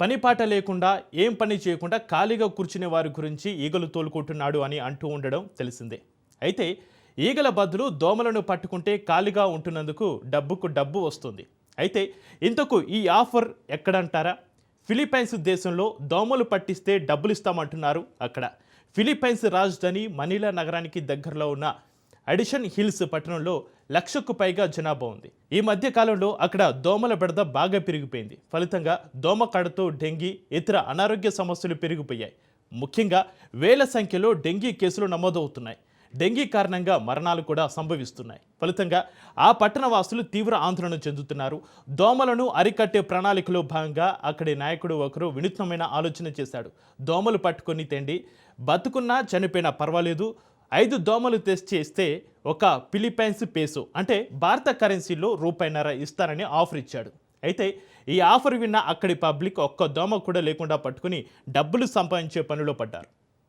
పని పాట లేకుండా ఏం పని చేయకుండా ఖాళీగా కూర్చునే వారి గురించి ఈగలు తోలుకుంటున్నాడు అని అంటూ ఉండడం తెలిసిందే. అయితే ఈగల బదులు దోమలను పట్టుకుంటే ఖాళీగా ఉంటున్నందుకు డబ్బుకు డబ్బు వస్తుంది. అయితే ఇంతకు ఈ ఆఫర్ ఎక్కడంటారా? ఫిలిప్పైన్స్ దేశంలో దోమలు పట్టిస్తే డబ్బులు ఇస్తామంటున్నారు అక్కడ. ఫిలిప్పైన్స్ రాజధాని మనీలా నగరానికి దగ్గరలో ఉన్న అడిషన్ హిల్స్ పట్టణంలో లక్షకు పైగా జనాభా ఉంది. ఈ మధ్య కాలంలో అక్కడ దోమల బెడద బాగా పెరిగిపోయింది. ఫలితంగా దోమ కడతో డెంగీ ఇతర అనారోగ్య సమస్యలు పెరిగిపోయాయి. ముఖ్యంగా వేల సంఖ్యలో డెంగీ కేసులు నమోదవుతున్నాయి. డెంగీ కారణంగా మరణాలు కూడా సంభవిస్తున్నాయి. ఫలితంగా ఆ పట్టణ వాసులు తీవ్ర ఆందోళన చెందుతున్నారు. దోమలను అరికట్టే ప్రణాళికలో భాగంగా అక్కడి నాయకుడు ఒకరు వినూత్నమైన ఆలోచన చేశాడు. దోమలు పట్టుకొని తెండి బతుకున్నా చనిపోయినా పర్వాలేదు. ఐదు దోమలు తెస్ట్ చేస్తే ఒక ఫిలిప్పైన్స్ పేసు అంటే భారత కరెన్సీలో రూపాయిన్నర ఇస్తారని ఆఫర్ ఇచ్చాడు. అయితే ఈ ఆఫర్ విన్న అక్కడి పబ్లిక్ ఒక్క దోమ కూడా లేకుండా పట్టుకుని డబ్బులు సంపాదించే పనిలో పడ్డారు.